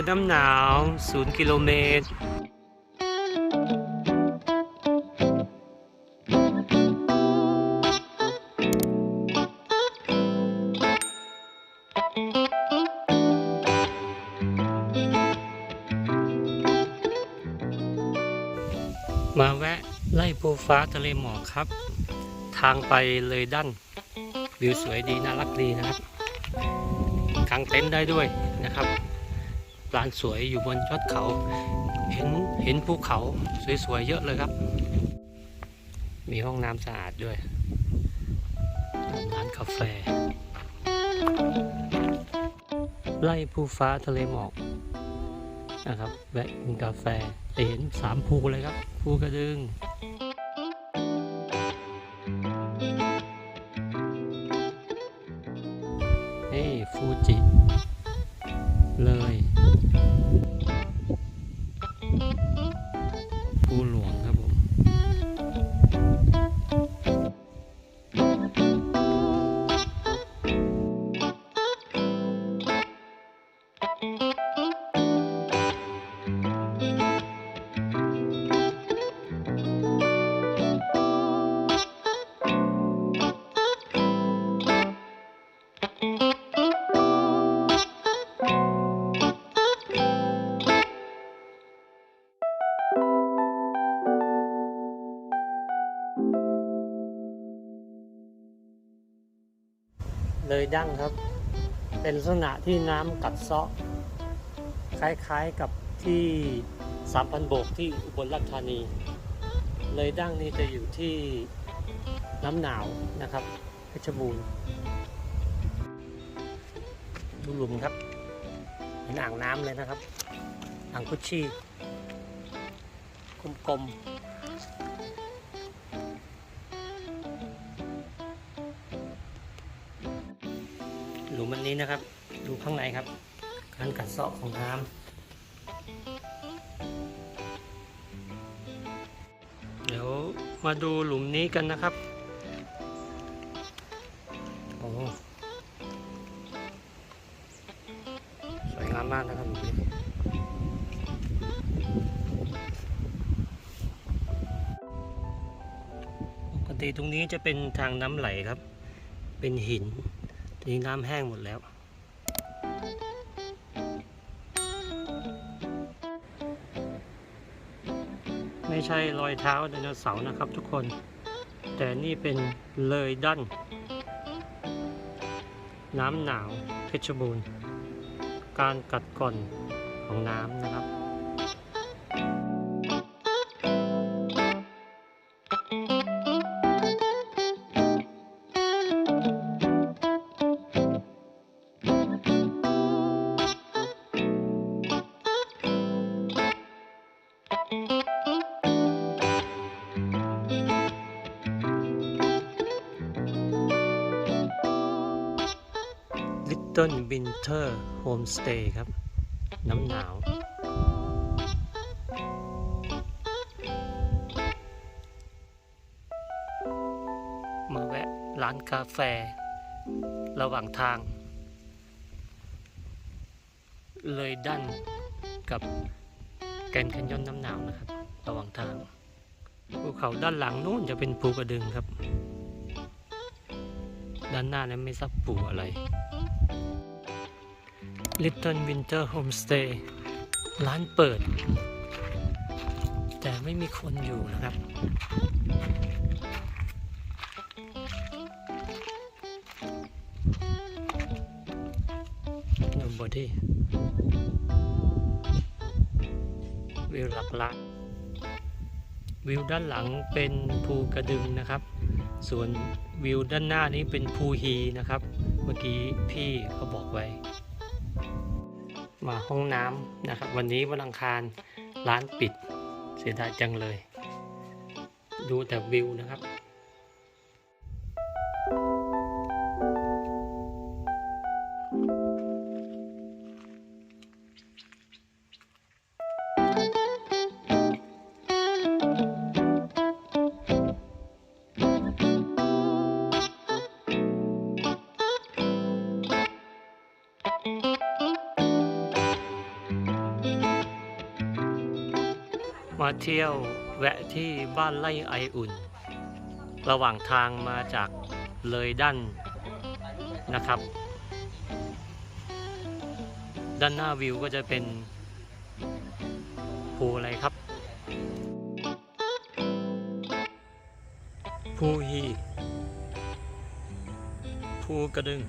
อน้ำหนาว 0 กิโลเมตร มาแวะไล่ภูฟ้าทะเลหมอกครับ ทางไปเลยด้านวิวสวยดีน่ารักดีนะครับกางเต็นท์ได้ด้วยนะครับ ลานสวยอยู่บนยอดเขา เห็นเห็นภูเขาสวยๆเยอะเลยครับ มีห้องน้ำสะอาดด้วยร้านกาแฟ ไล่ภูฟ้าทะเลหมอกนะครับแวะกินกาแฟเห็นสามภูเลยครับภูกระดึง ภูห เลยดั้งครับ เป็นลักษณะที่น้ำกัดเซาะ คล้ายๆกับที่สามพันโบกที่อุบลราชธานี เลยดั้งนี้จะอยู่ที่น้ำหนาวนะครับเพชรบูรณ์ดูหลุมครับเห็นอ่างน้ำเลยนะครับ อ่างกุชชี่กลมๆ ลุมอันนี้นะครับ ดูข้างในครับ การกัดเซาะของน้ำเดี๋ยวมาดูหลุมนี้กันนะครับโอ้สวยงามมากนะครับหลุมนี้ปกติตรงนี้จะเป็นทางน้ำไหลครับ เป็นหิน ทีนี้น้ำแห้งหมดแล้ว ไม่ใช่รอยเท้าไดโนเสาร์นะครับทุกคน แต่นี่เป็นเลยดั้นน้ำหนาวเพชรบูรณ์ การกัดก่อนของน้ำนะครับ Little Winter Homestay ครับ น้ำหนาว มาแวะร้านกาแฟ ระหว่างทาง เลยดันกับแกนด์แคนยอนน้ำหนาวนะครับ ระหว่างทาง ภูเขาด้านหลังนู้นจะเป็นภูกระดึงครับ ด้านหน้านั้นไม่ทราบภูอะไร Little Winter Homestay ร้านเปิด แต่ไม่มีคนอยู่นะครับ Nobody วิวหลักๆวิวด้านหลังเป็นภูกระดึงนะครับ ส่วนวิวด้านหน้านี้เป็นภูฮีนะครับ เมื่อกี้พี่เขาบอกไว้ มาห้องน้ำนะครับ วันนี้วันอังคารร้านปิดเสียดายจังเลย ดูแต่วิวนะครับ มาเที่ยวแวะที่บ้านไร่ไออุ่น ระหว่างทางมาจากเลยด้านนะครับ ด้านหน้าวิวก็จะเป็นภูอะไรครับภูฮีภูกระดึง